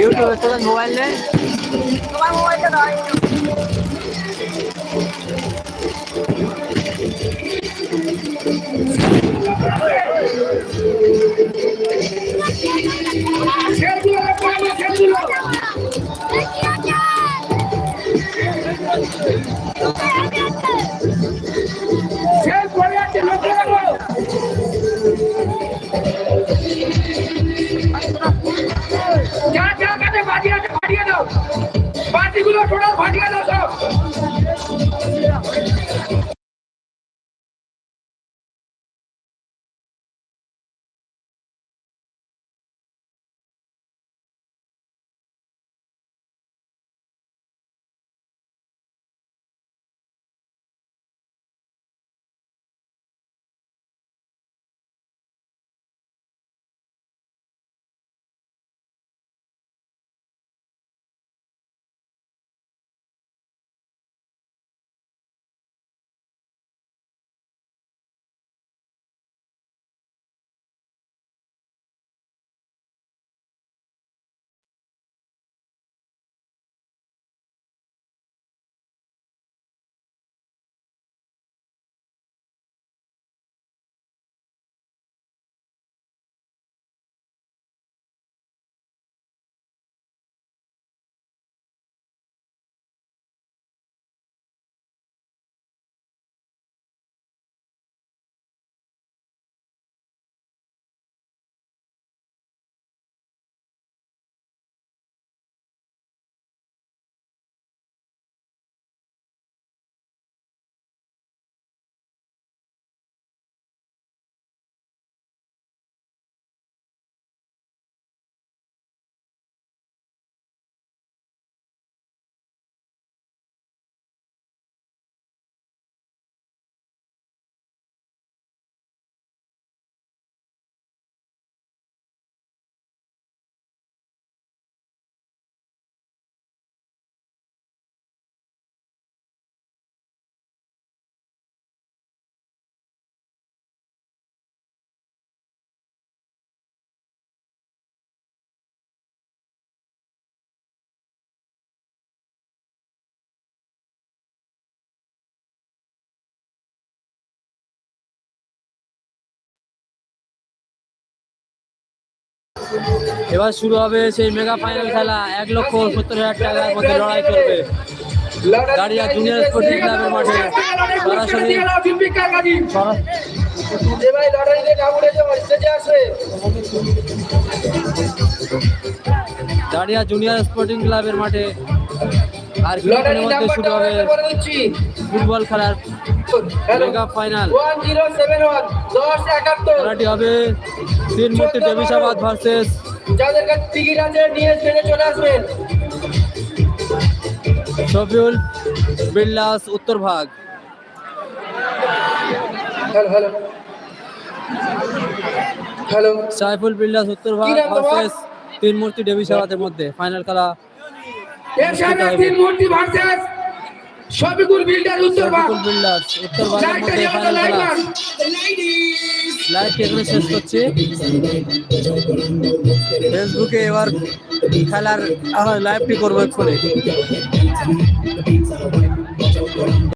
ইউটিউবে তোদের মোবাইল নেই। তোমার মোবাইলটা দাও যা Apágalo. এবার শুরু হবে সেই মেগা ফাইনাল খেলা। এক লক্ষ সত্তর হাজার টাকার মধ্যে লড়াই চলবে গাড়িয়া জুনিয়র স্পোর্টিং ক্লাবের মাঠে। সরাসরি সরা- গাড়িয়া জুনিয়র স্পোর্টিং ক্লাবের মাঠে। আর কিছুক্ষণের মধ্যে শুরু হবে ফুটবল খেলার মেগা ফাইনাল। খেলাটি হবে তিন মূর্তি ভার্সেস। যাদের কাছে টিকিট আছে নিয়ে ট্রেনে চলে আসবেন। Shafiul Billas Uttar Bhag. Hello hello. Hello. Saiful Billas Uttar Bhag versus. তিন মূর্তি দেবিসাবাদের মধ্যে। ফাইনাল খেলা তিন মূর্তি ভার্সেস। শফিকুল বিল্ডার উত্তর শফিকুল উত্তর এখানে শেষ করছি। ফেসবুকে এবার খেলার লাইভটি করব এক্ষুনি।